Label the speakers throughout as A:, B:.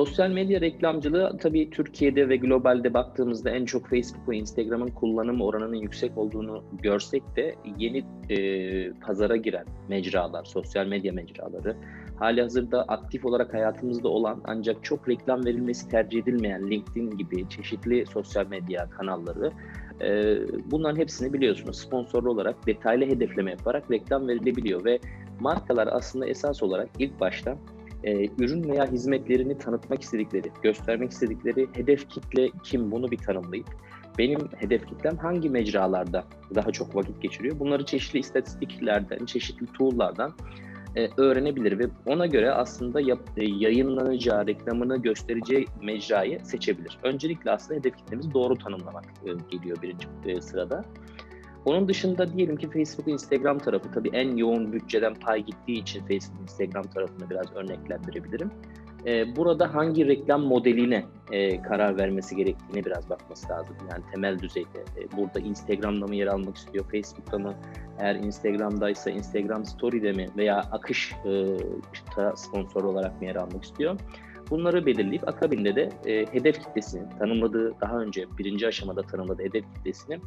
A: Sosyal medya reklamcılığı tabii Türkiye'de ve globalde baktığımızda en çok Facebook ve Instagram'ın kullanım oranının yüksek olduğunu görsek de yeni e, pazara giren mecralar, sosyal medya mecraları, hali hazırda aktif olarak hayatımızda olan ancak çok reklam verilmesi tercih edilmeyen LinkedIn gibi çeşitli sosyal medya kanalları e, bunların hepsini biliyorsunuz sponsorlu olarak detaylı hedefleme yaparak reklam verilebiliyor ve markalar aslında esas olarak ilk başta e, ürün veya hizmetlerini tanıtmak istedikleri, göstermek istedikleri hedef kitle kim bunu bir tanımlayıp benim hedef kitlem hangi mecralarda daha çok vakit geçiriyor? Bunları çeşitli istatistiklerden, çeşitli tool'lardan e, öğrenebilir ve ona göre aslında yap, e, yayınlanacağı, reklamını göstereceği mecrayı seçebilir. Öncelikle aslında hedef kitlemizi doğru tanımlamak e, geliyor birinci e, sırada. Onun dışında diyelim ki Facebook Instagram tarafı tabii en yoğun bütçeden pay gittiği için Facebook Instagram tarafını biraz örneklendirebilirim. Ee, burada hangi reklam modeline e, karar vermesi gerektiğine biraz bakması lazım. Yani temel düzeyde. E, burada Instagram'da mı yer almak istiyor, Facebook'ta mı? Eğer Instagram'daysa Instagram Story'de mi veya akış e, sponsor olarak mı yer almak istiyor? Bunları belirleyip akabinde de e, hedef kitlesini, tanımladığı daha önce birinci aşamada tanımladığı hedef kitlesini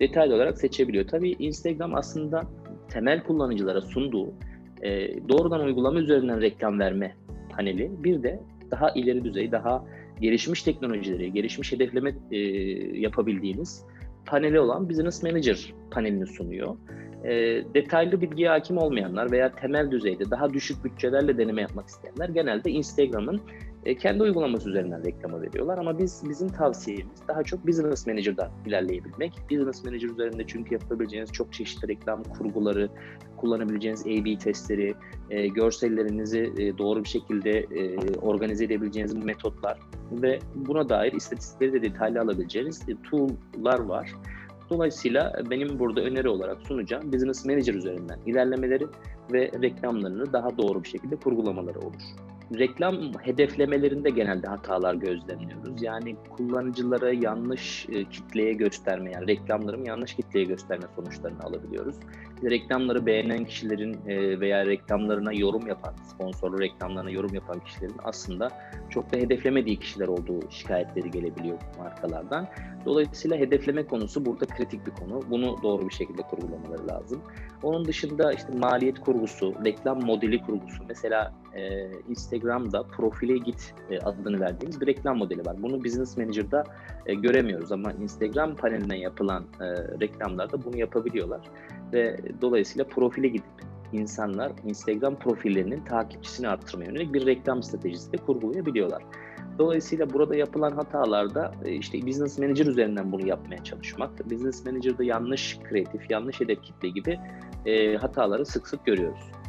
A: detaylı olarak seçebiliyor. Tabii Instagram aslında temel kullanıcılara sunduğu e, doğrudan uygulama üzerinden reklam verme paneli bir de daha ileri düzey, daha gelişmiş teknolojileri, gelişmiş hedefleme e, yapabildiğiniz paneli olan Business Manager panelini sunuyor. E, detaylı bilgiye hakim olmayanlar veya temel düzeyde daha düşük bütçelerle deneme yapmak isteyenler genelde Instagram'ın e, kendi uygulaması üzerinden reklama veriyorlar ama biz bizim tavsiyemiz daha çok Business Manager'da ilerleyebilmek. Business Manager üzerinde çünkü yapabileceğiniz çok çeşitli reklam kurguları, kullanabileceğiniz A/B testleri, e, görsellerinizi e, doğru bir şekilde e, organize edebileceğiniz metotlar ve buna dair istatistikleri de detaylı alabileceğiniz e, tool'lar var. Dolayısıyla benim burada öneri olarak sunacağım Business Manager üzerinden ilerlemeleri ve reklamlarını daha doğru bir şekilde kurgulamaları olur reklam hedeflemelerinde genelde hatalar gözlemliyoruz. Yani kullanıcılara yanlış e, kitleye gösterme, yani reklamlarımı yanlış kitleye gösterme sonuçlarını alabiliyoruz. Reklamları beğenen kişilerin e, veya reklamlarına yorum yapan, sponsorlu reklamlarına yorum yapan kişilerin aslında çok da hedeflemediği kişiler olduğu şikayetleri gelebiliyor markalardan. Dolayısıyla hedefleme konusu burada kritik bir konu. Bunu doğru bir şekilde kurgulamaları lazım. Onun dışında işte maliyet kurgusu, reklam modeli kurgusu. Mesela e, Instagram'da profile git e, adını verdiğimiz bir reklam modeli var. Bunu Business Manager'da e, göremiyoruz ama Instagram paneline yapılan e, reklamlarda bunu yapabiliyorlar. Ve dolayısıyla profile gidip insanlar Instagram profillerinin takipçisini arttırmaya yönelik bir reklam stratejisi de kurgulayabiliyorlar. Dolayısıyla burada yapılan hatalarda e, işte Business Manager üzerinden bunu yapmaya çalışmak, Business Manager'da yanlış kreatif, yanlış hedef kitle gibi e, hataları sık sık görüyoruz.